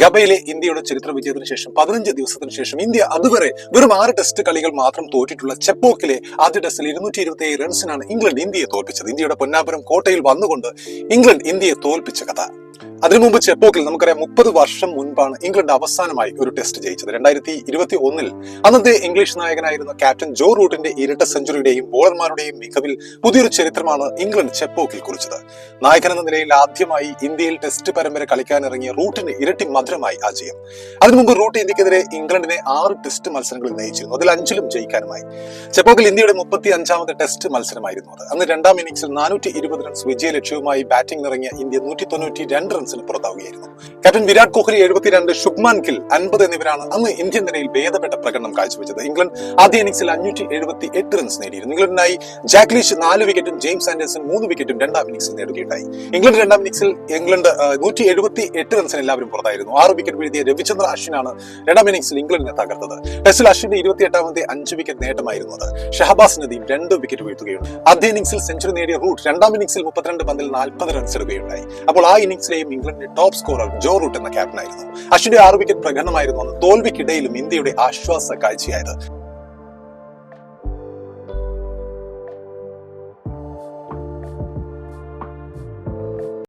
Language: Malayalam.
ഗബയിലെ ഇന്ത്യയുടെ ചരിത്ര വിജയത്തിന് ശേഷം പതിനഞ്ച് ദിവസത്തിന് ശേഷം ഇന്ത്യ അതുവരെ വെറും ആറ് ടെസ്റ്റ് കളികൾ മാത്രം തോറ്റിട്ടുള്ള ചെപ്പോക്കിലെ ആദ്യ ടെസ്റ്റിൽ ഇരുന്നൂറ്റി ഇരുപത്തി റൺസിനാണ് ഇംഗ്ലണ്ട് ഇന്ത്യയെ തോൽപ്പിച്ചത്. ഇന്ത്യയുടെ പൊന്നാപുരം കോട്ടയിൽ വന്നുകൊണ്ട് ഇംഗ്ലണ്ട് ഇന്ത്യയെ തോൽപ്പിച്ച കഥ. അതിനു മുമ്പ് ചെപ്പോക്കിൽ നമുക്കറിയാം മുപ്പത് വർഷം മുൻപാണ് ഇംഗ്ലണ്ട് അവസാനമായി ഒരു ടെസ്റ്റ് ജയിച്ചത്. രണ്ടായിരത്തി ഇരുപത്തി ഒന്നിൽ അന്നത്തെ ഇംഗ്ലീഷ് നായകനായിരുന്ന ക്യാപ്റ്റൻ ജോ റൂട്ടിന്റെ ഇരട്ട സെഞ്ചുറിയുടെയും ബോളർമാരുടെയും മികവിൽ പുതിയൊരു ചരിത്രമാണ് ഇംഗ്ലണ്ട് ചെപ്പോക്കിൽ കുറിച്ചത്. നായകൻ എന്ന നിലയിൽ ആദ്യമായി ഇന്ത്യയിൽ ടെസ്റ്റ് പരമ്പര കളിക്കാനിറങ്ങിയ റൂട്ടിന് ഇരട്ടി മധുരമായി ആ ജയം അതിനു മുമ്പ് റൂട്ട് ഇന്ത്യക്കെതിരെ ഇംഗ്ലണ്ടിനെ ആറ് ടെസ്റ്റ് മത്സരങ്ങളിൽ നയിച്ചിരുന്നു. അതിൽ അഞ്ചിലും ജയിക്കാനുമായി. ചെപ്പോക്കിൽ ഇന്ത്യയുടെ മുപ്പത്തി അഞ്ചാമത്തെ ടെസ്റ്റ് മത്സരമായിരുന്നു അത്. അന്ന് രണ്ടാം ഇന്നിംഗ്സിൽ നാനൂറ്റി ഇരുപത് റൺസ് വിജയ ലക്ഷ്യവുമായി ബാറ്റിംഗ് ഇറങ്ങിയ ഇന്ത്യ നൂറ്റി തൊണ്ണൂറ്റി രണ്ട് റൺസിന് പുറത്താവുകയായിരുന്നു. ക്യാപ്റ്റൻ വിരാട് കോഹ്ലി എഴുപത്തിരണ്ട് ശുഭ്മാൻ ഗിൽ അൻപത് എന്നിവരാണ് അന്ന് ഇന്ത്യൻ നിരയിൽ ഭേദപ്പെട്ട പ്രകടനം കാഴ്ചവെച്ചത്. ഇംഗ്ലണ്ട് ആദ്യ ഇന്നിംഗ്സിൽ അഞ്ഞൂറ്റി എഴുപത്തി എട്ട് റൺസ് നേടിയിരുന്നു. ഇംഗ്ലണ്ടിനായി ജാക്ലിഷ് നാല് വിക്കറ്റും ജെയിംസ് ആൻഡേഴ്സൺ മൂന്ന് വിക്കറ്റും രണ്ടാം ഇന്നിംഗ്സിൽ നേടുകയുണ്ടായി. ഇംഗ്ലണ്ട് രണ്ടാം ഇന്നിംഗ്സിൽ ഇംഗ്ലണ്ട് നൂറ്റി എഴുപത്തി എട്ട് റൺസിന് എല്ലാവരും പുറത്തായിരുന്നു. ആറ് വിക്കറ്റ് വീഴ്ത്തിയ രവിചന്ദ്ര അശ്വിനാണ് രണ്ടാം ഇന്നിംഗ്സിൽ ഇംഗ്ലണ്ടിനെ തകർത്തത്. ടെസ്റ്റിൽ അശ്വിന്റെ ഇരുപത്തി എട്ടാമത്തെ അഞ്ച് വിക്കറ്റ് നേട്ടമായിരുന്നു അത്. ഷഹബാസ് നദീം രണ്ട് വിക്കറ്റ് വീഴ്ത്തുകയും ആദ്യ ഇന്നിംഗ്സിൽ സെഞ്ചുറി നേടിയ റൂട്ട് രണ്ടാം ഇന്നിംഗ്സിൽ മുപ്പത്തിരണ്ട് പന്തിൽ നാൽപ്പത് റൺസ് എടുക്കുകയുണ്ടായി അപ്പോൾ ആ ഇന്നിംഗ്സിലെയും ഇംഗ്ലണ്ടിന്റെ ടോപ്പ് സ്കോറർ ജോ റൂട്ട് എന്ന ക്യാപ്റ്റനായിരുന്നു അശ്വിന്റെ ആറ് വിക്കറ്റ് പ്രകടനമായിരുന്നു അന്ന് തോൽവിക്കിടയിലും ഇന്ത്യയുടെ ആശ്വാസ കാഴ്ചയായത്.